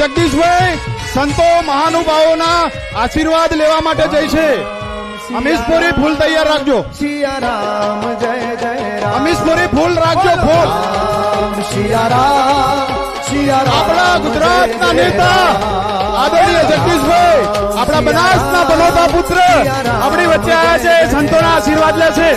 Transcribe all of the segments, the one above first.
જગદીશભાઈ. સંતો મહાનુભાવોના આશીર્વાદ લેવા માટે જઈ છે. અમીશપુરી ફૂલ તૈયાર રાખજો. અમીશપુરી ફૂલ રાખજો ફૂલ. આપણા ગુજરાતના નેતા આદરણીય જગદીશભાઈ, આપણા બનાસના બનોતા પુત્ર આપણી વચ્ચે આવ્યા છે સંતોના આશીર્વાદ લે છે.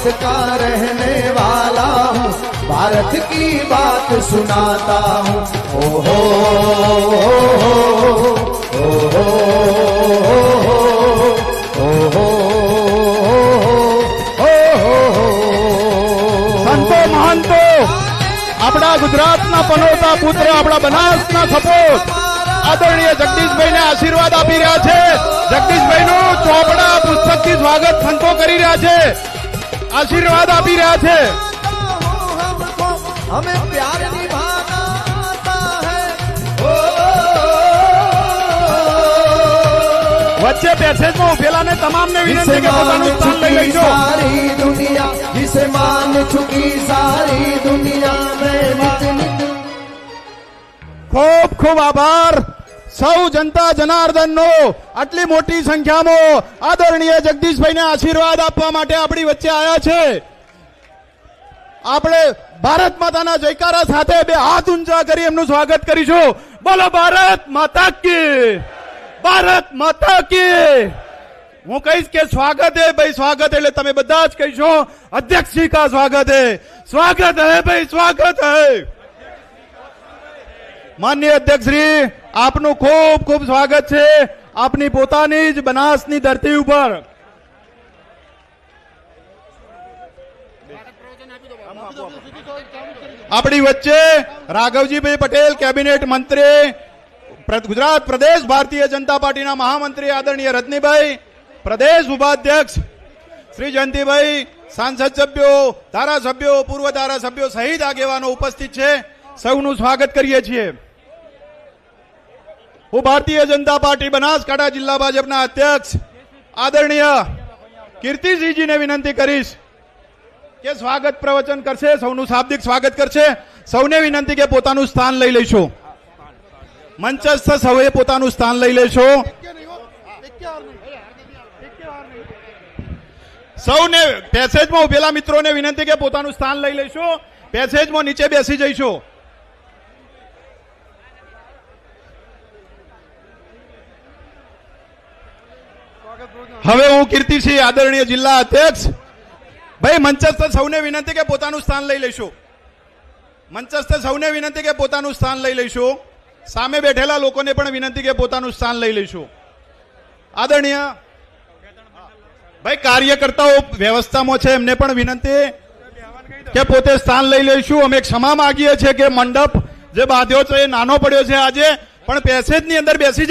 भारत का रहने वाला हूँ भारत की बात सुनाता हूँ ओ हो ओ हो ओ हो સંતો મહંતો આપણા ગુજરાતના પનોતા પુત્ર આપણા બનાસના સપોટ આદરણીય જગદીશભાઈને આશીર્વાદ આપી રહ્યા છે જગદીશભાઈનું ચોપડા પુસ્તકથી સ્વાગત સંતો કરી રહ્યા છે આશીર્વાદ આપી રહ્યા છે हमको हमें प्यार निभाना आता है ओ વચ્ચે પેસેજમાં ઉભેલાને તમામને વિનંતી जिसे કે मान પોતાનું સ્થાન લઈ चुकी લેજો सारी दुनिया जिसे मान चुकी सारी दुनिया में नित नित ખૂબ ખૂબ આભાર સૌ જનતા જનાર્દનનો આટલી મોટી સંખ્યામાં આદરણીય જગદીશભાઈને આશીર્વાદ આપવા માટે આપણી વચ્ચે આવ્યા છે. આપણે ભારત માતાના જયકારા સાથે બે હાથ ઊંચા કરી એમનું સ્વાગત કરીશું. બોલો ભારત માતા કી. ભારત માતા કી. હું કહીશ કે સ્વાગત હે ભાઈ, સ્વાગત એટલે તમે બધા જ કહીશો. અધ્યક્ષ સ્વાગત હે. સ્વાગત હે ભાઈ, સ્વાગત હે. માન્ય અધ્યક્ષ શ્રી, આપનું ખૂબ ખૂબ સ્વાગત છે આપની પોતાની જ બનાસની ધરતી ઉપર. આપણી વચ્ચે રાઘવજીભાઈ પટેલ, કેબિનેટ મંત્રી ગુજરાત પ્રદેશ ભારતીય જનતા પાર્ટીના મહામંત્રી આદરણીય રજનીભાઈ, પ્રદેશ ઉપાધ્યક્ષ શ્રી જયંતિભાઈ, સાંસદ સભ્યો, ધારાસભ્યો, પૂર્વ ધારાસભ્યો સહિત આગેવાનો ઉપસ્થિત છે. સૌનું સ્વાગત કરીએ છીએ. હું ભારતીય જનતા પાર્ટી બનાસકાંઠા જિલ્લા ભાજપના અધ્યક્ષ આદરણીય કીર્તિસિંહજીને વિનંતી કરીશ કે સ્વાગત પ્રવચન કરશે, સૌનું શાબ્દિક સ્વાગત કરશે. સૌને વિનંતી કે પોતાનું સ્થાન લઈ લેશો મંચસ્થ સૌએ પોતાનું સ્થાન લઈ લેશો સૌને પેસેજમાં ઉભેલા મિત્રોને વિનંતી કે પોતાનું સ્થાન લઈ લેશો પેસેજમાં નીચે બેસી જઈશું. હવે હું કીર્તિસિંહ આદરણીય જિલ્લા અધ્યક્ષ. ભાઈ, મંચસ્થ સૌને વિનંતી કે પોતાનું સ્થાન લઈ લઈશું. મંચસ્થ સૌને વિનંતી કે પોતાનું સ્થાન લઈ લઈશું. સામે બેઠેલા લોકોને પણ વિનંતી કે પોતાનું સ્થાન લઈ લઈશું. આદરણીય ભાઈ, કાર્યકર્તાઓ વ્યવસ્થામાં છે, એમને પણ વિનંતી કે પોતે સ્થાન લઈ લઈશું. અમે ક્ષમા માંગીએ છીએ કે મંડપ જે બાંધ્યો છે એ નાનો પડ્યો છે આજે, પણ પેસેજની અંદર બેસી